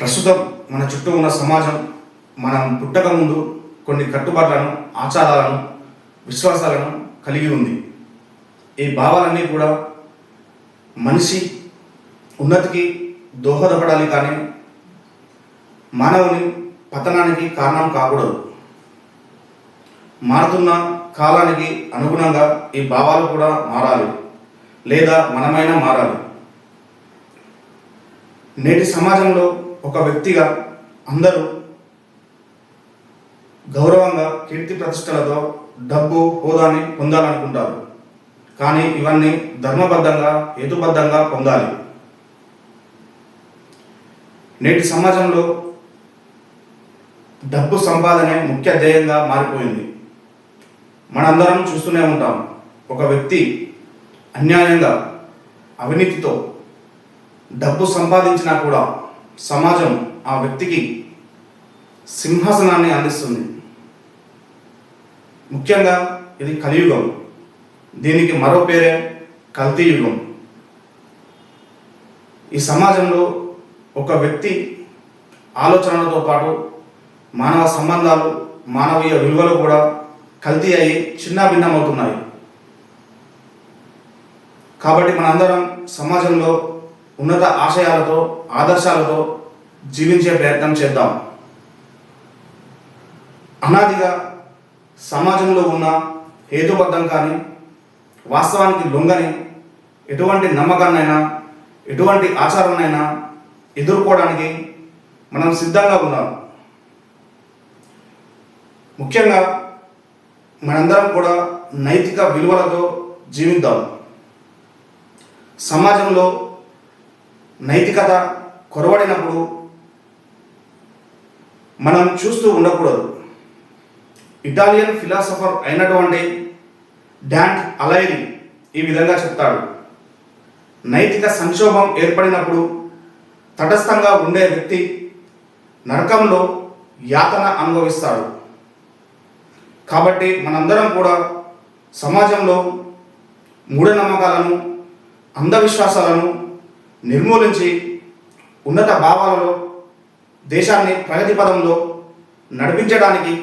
ప్రస్తుతం మన చుట్టూ ఉన్న సమాజం మనం పుట్టక ముందు కొన్ని కట్టుబాట్లను ఆచారాలను విశ్వాసాలను కలిగి ఉంది. ఈ భావాలన్నీ కూడా మనిషి ఉన్నతికి దోహదపడాలి కానీ మానవుని పతనానికి కారణం కాకూడదు. మారుతున్న కాలానికి అనుగుణంగా ఈ భావాలు కూడా మారాలి లేదా మనమైనా మారాలి. నేటి సమాజంలో ఒక వ్యక్తిగా అందరూ గౌరవంగా కీర్తి ప్రతిష్టలతో డబ్బు హోదాని పొందాలనుకుంటారు. కానీ ఇవన్నీ ధర్మబద్ధంగా హేతుబద్ధంగా పొందాలి. నేటి సమాజంలో డబ్బు సంపాదనే ముఖ్య ధ్యేయంగా మారిపోయింది. మనందరం చూస్తూనే ఉంటాం ఒక వ్యక్తి అన్యాయంగా అవినీతితో డబ్బు సంపాదించినా కూడా సమాజం ఆ వ్యక్తికి సింహాసనాన్ని అందిస్తుంది. ముఖ్యంగా ఇది కలియుగం. దీనికి మరో పేరే కల్తీ యుగం. ఈ సమాజంలో ఒక వ్యక్తి ఆలోచనలతో పాటు మానవ సంబంధాలు మానవీయ విలువలు కూడా కల్తీ అయి చిన్నాభిన్నమవుతున్నాయి కాబట్టి మనందరం సమాజంలో ఉన్నత ఆశయాలతో ఆదర్శాలతో జీవించే ప్రయత్నం చేద్దాం. అనాదిగా సమాజంలో ఉన్న హేతుబద్ధం కానీ వాస్తవానికి లొంగని ఎటువంటి నమ్మకాన్నైనా ఎటువంటి ఆచారాన్నైనా ఎదుర్కోవడానికి మనం సిద్ధంగా ఉన్నాం. ముఖ్యంగా మనందరం కూడా నైతిక విలువలతో జీవిద్దాం. సమాజంలో నైతికత కొరవడినప్పుడు మనం చూస్తూ ఉండకూడదు. ఇటాలియన్ ఫిలాసఫర్ అయినటువంటి డాంట్ అలైరి ఈ విధంగా చెప్తాడు. నైతిక సంక్షోభం ఏర్పడినప్పుడు తటస్థంగా ఉండే వ్యక్తి నరకంలో యాతన అనుభవిస్తాడు. కాబట్టి మనందరం కూడా సమాజంలో మూఢనమ్మకాలను అంధవిశ్వాసాలను నిర్మూలించి ఉన్నత భావాలలో దేశాన్ని ప్రగతి పదంలో నడిపించడానికి